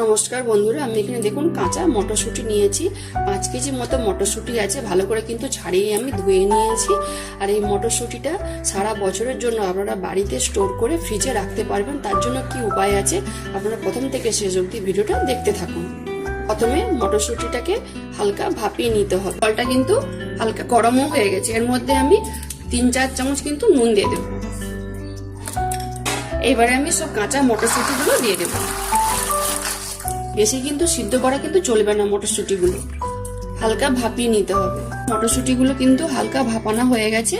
নমস্কার বন্ধুরা, আমি এখানে দেখুন কাঁচা মটরশুঁটি নিয়েছি। পাঁচ কেজি মতো মটরশুঁটি আছে, ভালো করে কিন্তু ছাড়িয়ে আমি ধুয়ে নিয়েছি। আর এই মটরশুঁটিটা সারা বছরের জন্য আপনারা বাড়িতে স্টোর করে ফ্রিজে রাখতে পারবেন, তার জন্য কি উপায় আছে আপনারা প্রথম থেকে শেষ অবধি ভিডিওটা দেখতে থাকুন। প্রথমে মটরশুঁটিটাকে হালকা ভাপিয়ে নিতে হবে। জলটা কিন্তু হালকা গরমও হয়ে গেছে, এর মধ্যে আমি তিন চার চামচ কিন্তু নুন দিয়ে দেবো। এবারে আমি সব কাঁচা মটরশুঁটিগুলো দিয়ে দেবো। বেশি কিন্তু সিদ্ধ করা কিন্তু চলবে না মটরশুঁটিগুলো। হালকা ভাপিয়ে নিতে হবে। মটরশুঁটিগুলো কিন্তু হালকা ভাপানো হয়ে গেছে।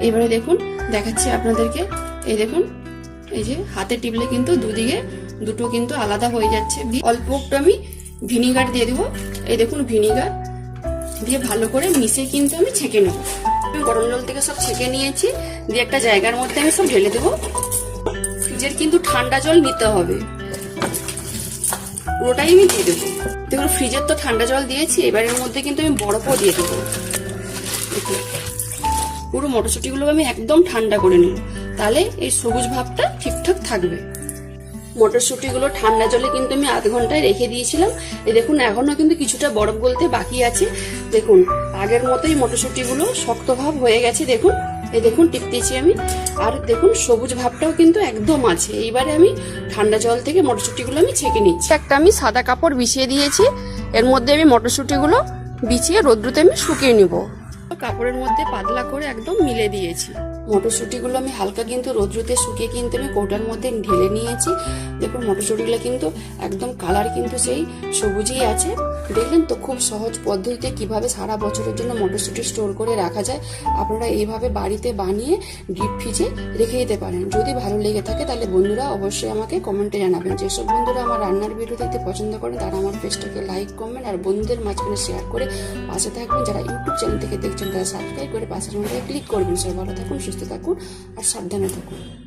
এবারে দেখুন, দেখাচ্ছি আপনাদেরকে। এই দেখুন, এই যে হাতে টিপলে কিন্তু দুদিকে দুটো কিন্তু আলাদা হয়ে যাচ্ছে। অল্প একটু আমি ভিনিগার দিয়ে দেবো। এই দেখুন ভিনিগার। দিয়ে ভালো করে মিশে কিন্তু আমি ছেঁকে নেব। আমি গরম জল থেকে সব ছেঁকে নিয়েছি। দিয়ে একটা জায়গার মধ্যে আমি সব ঢেলে দেবো। ফ্রিজের কিন্তু ঠান্ডা জল নিতে হবে। পুরোটাই আমি দিয়ে দেবো। দেখুন ফ্রিজের তো ঠান্ডা জল দিয়েছি এবারের মধ্যে কিন্তু আমি বরফও দিয়ে দেবো। পুরো মটরশুঁটিগুলো আমি একদম ঠান্ডা করে নেব। তাহলে এই সবুজ ভাবটা ঠিকঠাক থাকবে। মটরশুঁটিগুলো ঠান্ডা জলে কিন্তু আমি আধ ঘন্টায় রেখে দিয়েছিলাম। এই দেখুন, এখনও কিন্তু কিছুটা বরফ গলতে বাকি আছে। দেখুন, আগের মতোই মটরশুঁটিগুলো শক্তভাব হয়ে গেছে, দেখুন। এই দেখুন টিপতেছি আমি। আর দেখুন, সবুজ ভাবটাও কিন্তু একদম আছে। এইবারে আমি ঠান্ডা জল থেকে মটরশুঁটিগুলো আমি ছেঁকে নিচ্ছি। একটা আমি সাদা কাপড় বিছিয়ে দিয়েছি। এর মধ্যে আমি মটরশুঁটিগুলো বিছিয়ে রোদ্রুতে আমি শুকিয়ে নিব। কাপড়ের মধ্যে পাতলা করে একদম মিলে দিয়েছি। মটরশুঁটিগুলো আমি হালকা কিন্তু রোদ্রুতে শুকিয়ে কিন্তু আমি কৌটার মধ্যে ঢেলে নিয়েছি। দেখুন, মটরশুঁটিগুলো কিন্তু একদম কালার কিন্তু সেই সবুজই আছে। দেখলেন তো খুব সহজ পদ্ধতিতে কীভাবে সারা বছরের জন্য মটরশুঁটি স্টোর করে রাখা যায়। আপনারা এইভাবে বাড়িতে বানিয়ে ডিপ ফ্রিজে রেখে দিতে পারেন। যদি ভালো লেগে থাকে তাহলে বন্ধুরা অবশ্যই আমাকে কমেন্টে জানাবেন। যেসব বন্ধুরা আমার রান্নার ভিডিও দেখতে পছন্দ করেন, তারা আমার পেজটাকে লাইক কমেন্ট আর বন্ধুদের মাঝখানে শেয়ার করে পাশে থাকবেন। যারা ইউটিউব চ্যানেল থেকে দেখছেন, তারা সাবস্ক্রাইব করে পাশের মধ্যে ক্লিক করবেন। সবাই ভালো থাকুন সুস্থ থাকুন আর সাবধানে থাকুন